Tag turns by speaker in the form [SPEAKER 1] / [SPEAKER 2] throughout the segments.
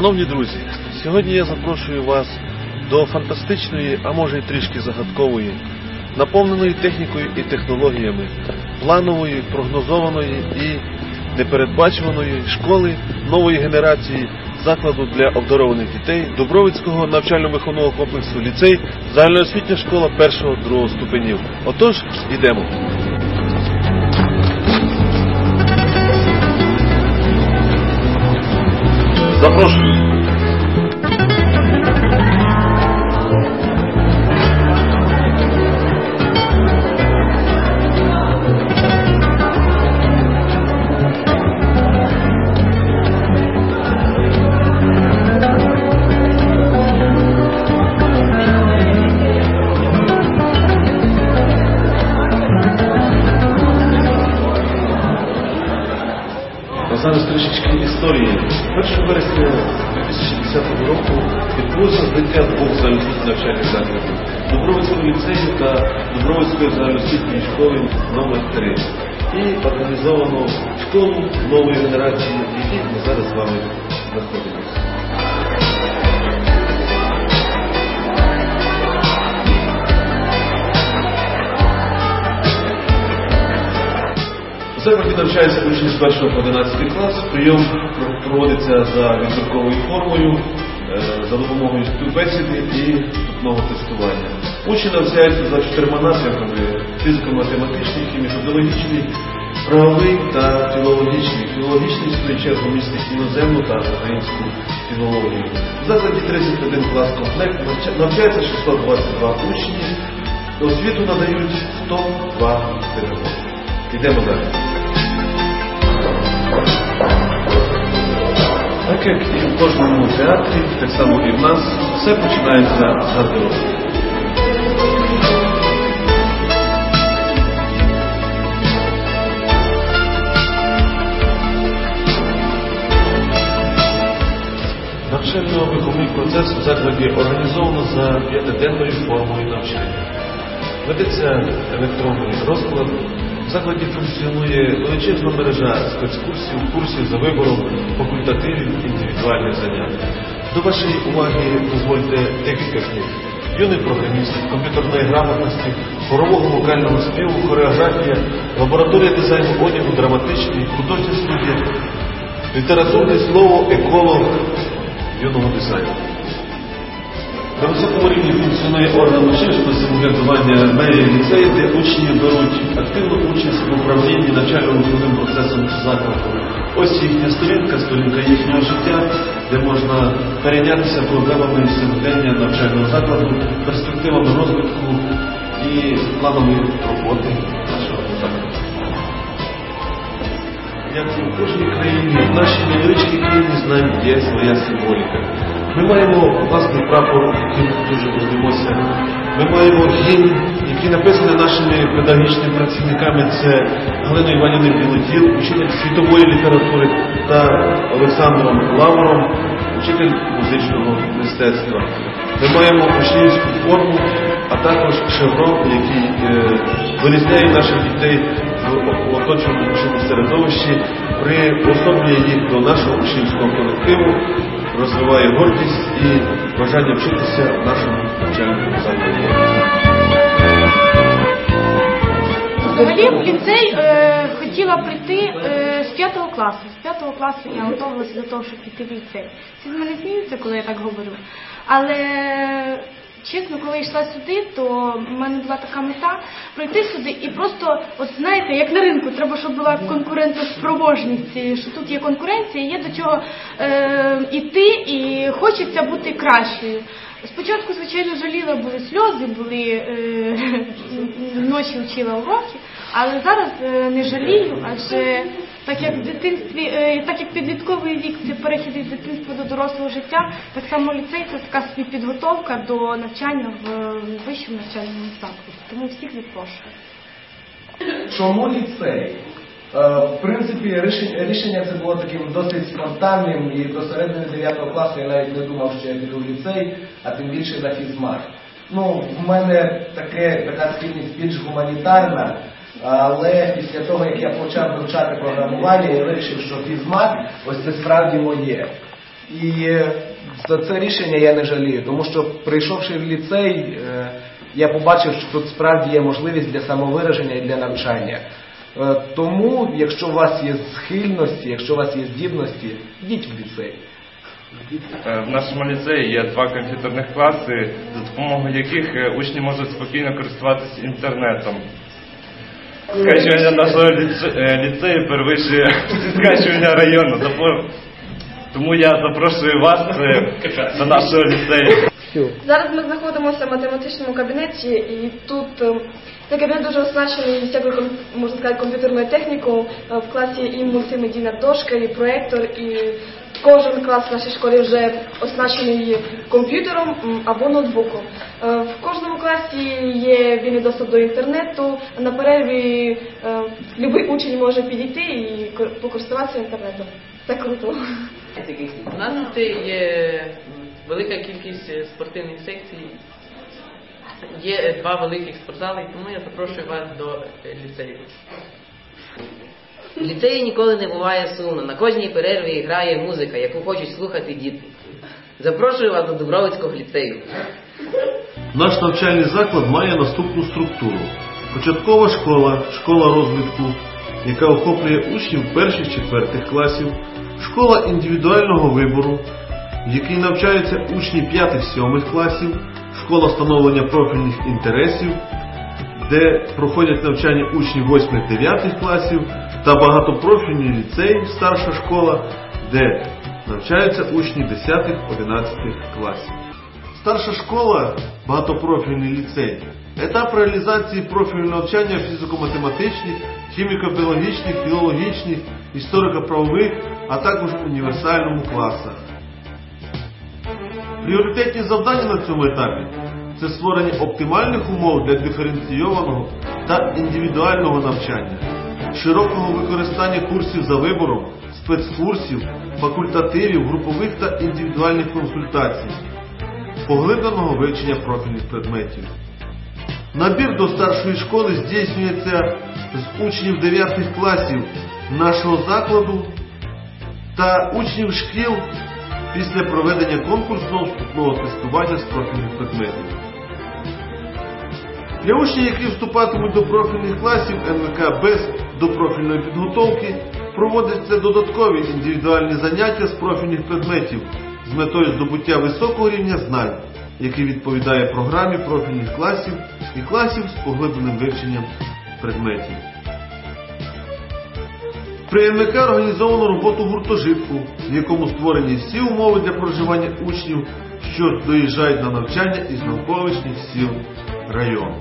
[SPEAKER 1] Шановні друзі, сьогодні я запрошую вас до фантастичної, а може й трішки загадкової, наповненої технікою і технологіями, планової, прогнозованої і непередбачуваної школи нової генерації закладу для обдарованих дітей Дубровицького навчально-виховного комплексу ліцей загальноосвітня школа першого другого ступенів. Отож, йдемо. Запрошую. 2010 року відбулося злиття двох загальноосвітніх навчальних закладів Дубровицького ліцею та Дубровицької загальноосвітньої школи номер 3 і організовано школу нової генерації, в якій ми зараз з вами знаходимося. У закладі навчаються учні з 1 по 11 клас. Прийом проводиться за відсотковою формою, е, за допомогою співбесіди і вступного тестування. Учні навчаються за чотирма напрямками фізико-математичний, хіміко-біологічний, правовий та філологічний. Філологічний свою чергу містить іноземну та українську філологію. Закладі 31 клас комплект навчається 622 учні. Освіту надають 102 педагоги. Йдемо далі. Так як і в кожному театрі, так само і в нас, все починається з гардеробу. Навчально-виховний процес у закладі організовано за п'ятиденною формою навчання. Ведеться електронний розклад. В закладі функціонує величезна мережа спецкурсів, курсів за вибором, факультативів, індивідуальних занять. До вашої уваги дозвольте декілька книг. Юний програміст, комп'ютерної грамотності, хорового вокального співу, хореографія, лабораторія дизайну одягу, драматичний, художня студія, літературне слово, еколог юного дизайну. На високому рівні функціонує орган учнівського самоврядування мерії ліцею, де учні беруть активну участь в управлінні навчально-виховним процесом закладу. Ось їхня сторінка, сторінка їхнього життя, де можна перейнятися проблемами сьогодення навчального закладу, перспективами розвитку і планами роботи нашого закладу. Як і в кожній країні, в нашій невеличкій країні знань є своя символіка. Ми маємо власний прапор, яким дуже гордимося. Ми маємо гімн, який написаний нашими педагогічними працівниками. Це Галиною Іванівною Білоділ, учитель світової літератури та Олександром Лавром, учитель музичного мистецтва. Ми маємо учнівську форму, а також шеврон, який е, вирізняє наших дітей в оточуючому середовищі, приособлює їх до нашого учнівського колективу, розвиває гордість і бажання вчитися в нашому навчальному закладі.
[SPEAKER 2] Взагалі в ліцей е, хотіла прийти е, з п'ятого класу. З п'ятого класу я готувалася до того, щоб піти в ліцей. Всі з мене сміються, коли я так говорю. Але чесно, коли йшла сюди, то в мене була така мета прийти сюди і просто, от знаєте, як на ринку, треба, щоб була конкурентоспроможність, що тут є конкуренція, є до чого е, іти і хочеться бути кращою. Спочатку, звичайно, жаліла, були сльози, були е, ночі вчила уроки, але зараз е, не жалію, адже так як в дитинстві, е, так як підлітковий вік це перехід із дитинства до дорослого життя, так само ліцей це така собі підготовка до навчання в е, вищому навчальному закладі. Тому всіх запрошую.
[SPEAKER 3] Чому ліцей? Е, В принципі, рішення, це було таким досить спонтанним, і до середини 9 класу я навіть не думав, що я піду в ліцей, а тим більше на фізмат. Ну, в мене таке, така схильність більш гуманітарна, але після того, як я почав вивчати програмування, я вирішив, що фізмат ось це справді моє. І е, за це рішення я не жалію, тому що прийшовши в ліцей, е, я побачив, що тут справді є можливість для самовираження і для навчання. Е, Тому, якщо у вас є схильності, якщо у вас є здібності, йдіть в ліцей.
[SPEAKER 4] В нашому ліцеї є два комп'ютерних класи, за допомогою яких учні можуть спокійно користуватися інтернетом. Скачування нашого е, ліцею перевищує скачування району. Тому я запрошую вас е, до нашого ліцею.
[SPEAKER 5] Зараз ми знаходимося в математичному кабінеті, і тут е, цей кабінет дуже оснащений всякою можна сказати комп'ютерною технікою. В класі і мультимедійна дошка, і проектор, і кожен клас в нашій школі вже оснащений комп'ютером або ноутбуком. В кожному класі є вільний доступ до інтернету. На перерві е, будь-який учень може підійти і кор- покористуватися інтернетом. Це круто.
[SPEAKER 6] У нас є велика кількість е, спортивних секцій, є е, два великих спортзали, тому я запрошую вас до е, ліцею.
[SPEAKER 7] В ліцеї ніколи не буває сумно. На кожній перерві грає музика, яку хочуть слухати діти. Запрошую вас до Дубровицького ліцею.
[SPEAKER 1] Наш навчальний заклад має наступну структуру: початкова школа, школа розвитку, яка охоплює учнів перших четвертих класів, школа індивідуального вибору, в якій навчаються учні п'ятих-сьомих класів, школа встановлення профільних інтересів, де проходять навчання учні 8-9 класів. Та багатопрофільний ліцей, старша школа, де навчаються учні 10-11 класів. Старша школа, багатопрофільний ліцей, етап реалізації профільного навчання фізико-математичних, хіміко-біологічних, філологічних, історико-правових, а також універсальному класах. Пріоритетні завдання на цьому етапі це створення оптимальних умов для диференційованого та індивідуального навчання, широкого використання курсів за вибором, спецкурсів, факультативів, групових та індивідуальних консультацій, поглибленого вивчення профільних предметів. Набір до старшої школи здійснюється з учнів 9 класів нашого закладу та учнів шкіл після проведення конкурсного вступного тестування з профільних предметів. Для учнів, які вступатимуть до профільних класів НВК без допрофільної підготовки, проводяться додаткові індивідуальні заняття з профільних предметів з метою здобуття високого рівня знань, який відповідає програмі профільних класів і класів з поглибленим вивченням предметів. При НВК організовано роботу гуртожитку, в якому створені всі умови для проживання учнів, що доїжджають на навчання із навколишніх сіл району.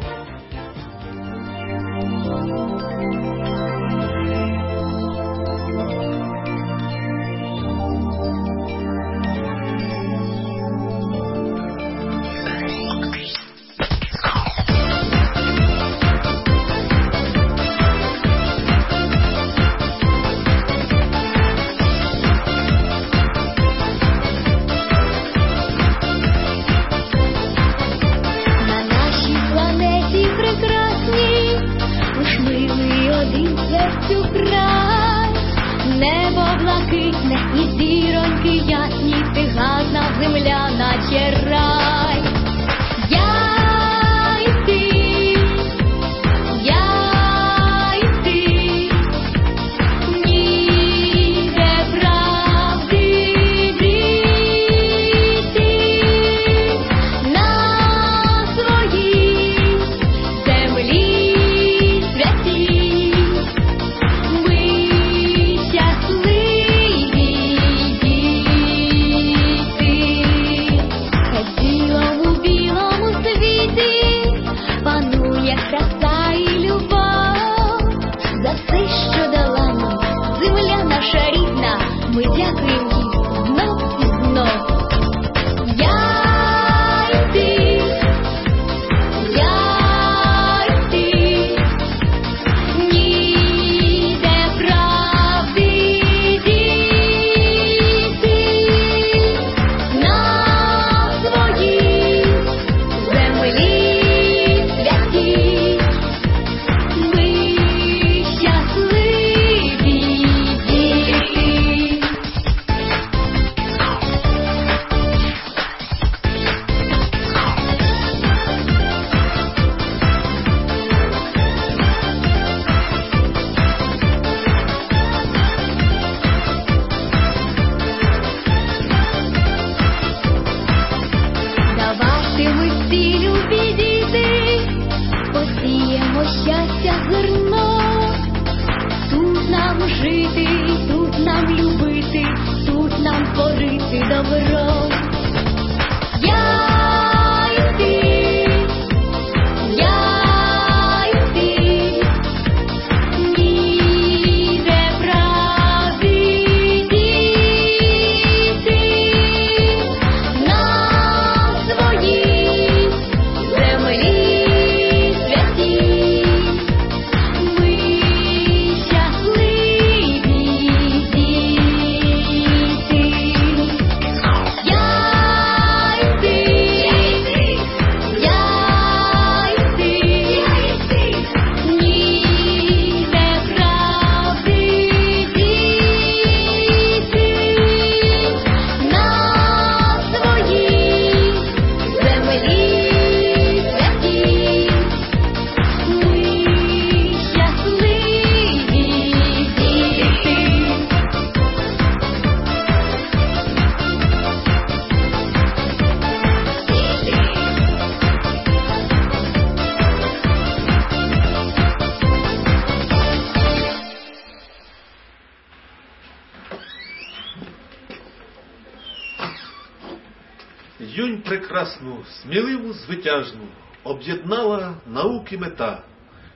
[SPEAKER 1] Юнь прекрасну, сміливу, звитяжну, об'єднала науки мета,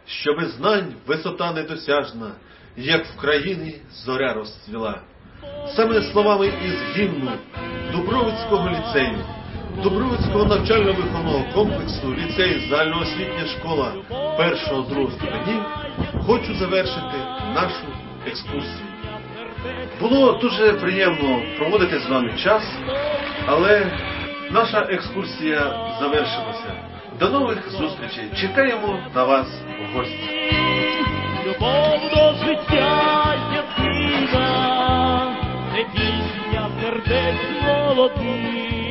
[SPEAKER 1] що без знань висота недосяжна, як в країні зоря розцвіла. Саме словами із гімну Дубровицького ліцею, Дубровицького навчально-виховного комплексу, ліцей загальноосвітня школа першого другого ступенів, хочу завершити нашу екскурсію. Було дуже приємно проводити з вами час, але наша екскурсія завершилася. До нових зустрічей. Чекаємо на вас в гості.
[SPEAKER 8] Любов до життя ясніва, це пісня сердець молодих.